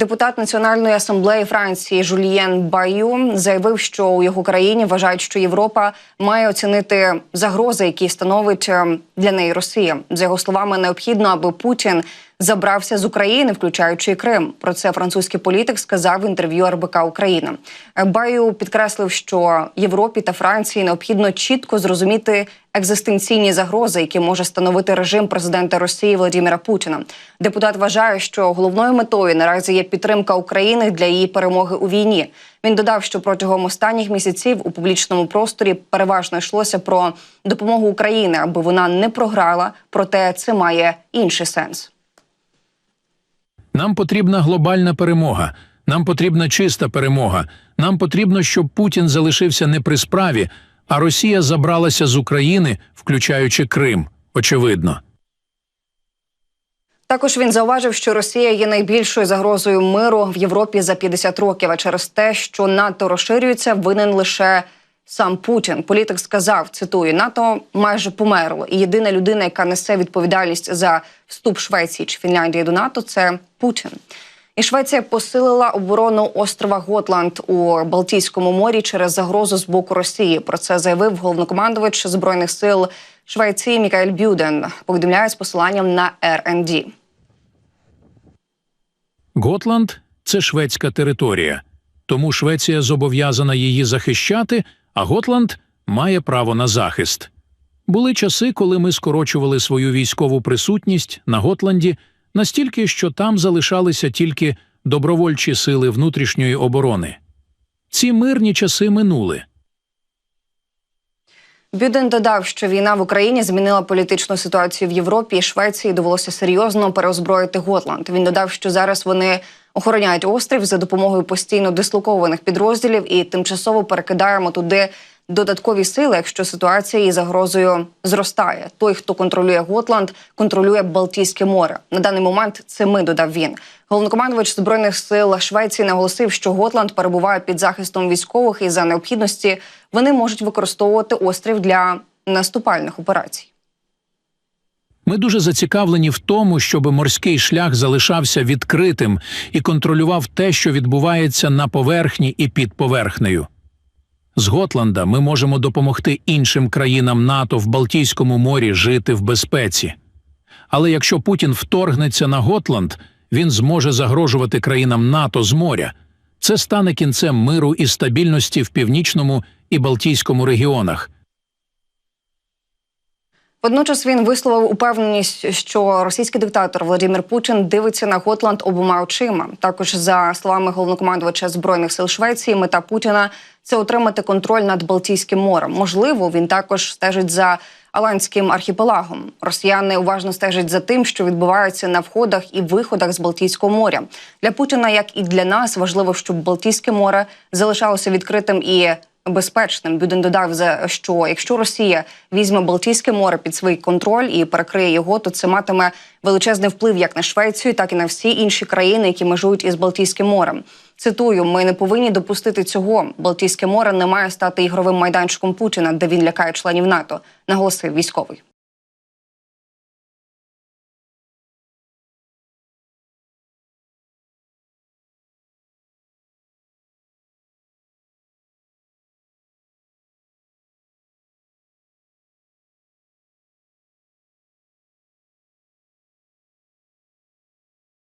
Депутат Національної асамблеї Франції Жульєн Баю заявив, що у його країні вважають, що Європа має оцінити загрози, які становить е, для неї Росія. За його словами, необхідно, аби Путін забрався з України, включаючи і Крим. Про це французький політик сказав в інтерв'ю РБК Україна. Баю підкреслив, що Європі та Франції необхідно чітко зрозуміти екзистенційні загрози, які може становити режим президента Росії Владимира Путіна. Депутат вважає, що головною метою наразі є підтримка України для її перемоги у війні. Він додав, що протягом останніх місяців у публічному просторі переважно йшлося про допомогу Україні, аби вона не програла. Проте це має інший сенс. Нам потрібна глобальна перемога. Нам потрібна чиста перемога. Нам потрібно, щоб Путін залишився не при справі, а Росія забралася з України, включаючи Крим. Очевидно. Також він зауважив, що Росія є найбільшою загрозою миру в Європі за 50 років. А через те, що НАТО розширюється, винен лише сам Путін. Політик сказав: цитую: НАТО майже померло, і єдина людина, яка несе відповідальність за вступ Швеції чи Фінляндії до НАТО, це Путін. І Швеція посилила оборону острова Готланд у Балтійському морі через загрозу з боку Росії. Про це заявив головнокомандувач збройних сил Швеції Мікаель Бюден. Повідомляє з посиланням на РНД. Готланд це шведська територія, тому Швеція зобов'язана її захищати, а Готланд має право на захист. Були часи, коли ми скорочували свою військову присутність на Готланді настільки, що там залишалися тільки добровольчі сили внутрішньої оборони. Ці мирні часи минули. Бюден додав, що війна в Україні змінила політичну ситуацію в Європі і Швеції. Довелося серйозно переозброїти Готланд. Він додав, що зараз вони охороняють острів за допомогою постійно дислокованих підрозділів і тимчасово перекидаємо туди додаткові сили, якщо ситуація із загрозою зростає. Той, хто контролює Готланд, контролює Балтійське море. На даний момент це ми додав він. Головнокомандувач збройних сил Швеції наголосив, що Готланд перебуває під захистом військових, і за необхідності вони можуть використовувати острів для наступальних операцій. Ми дуже зацікавлені в тому, щоб морський шлях залишався відкритим і контролював те, що відбувається на поверхні і під поверхнею. З Готланда ми можемо допомогти іншим країнам НАТО в Балтійському морі жити в безпеці. Але якщо Путін вторгнеться на Готланд, він зможе загрожувати країнам НАТО з моря. Це стане кінцем миру і стабільності в північному і Балтійському регіонах. Водночас він висловив упевненість, що російський диктатор Владимир Путін дивиться на Готланд обома очима. Також за словами головнокомандувача збройних сил Швеції, мета Путіна це отримати контроль над Балтійським морем. Можливо, він також стежить за Аланським архіпелагом. Росіяни уважно стежать за тим, що відбувається на входах і виходах з Балтійського моря. Для Путіна, як і для нас, важливо, щоб Балтійське море залишалося відкритим і безпечним. Бюден додав, за що якщо Росія візьме Балтійське море під свій контроль і перекриє його, то це матиме величезний вплив як на Швецію, так і на всі інші країни, які межують із Балтійським морем. Цитую: ми не повинні допустити цього. Балтійське море не має стати ігровим майданчиком Путіна, де він лякає членів НАТО, наголосив військовий.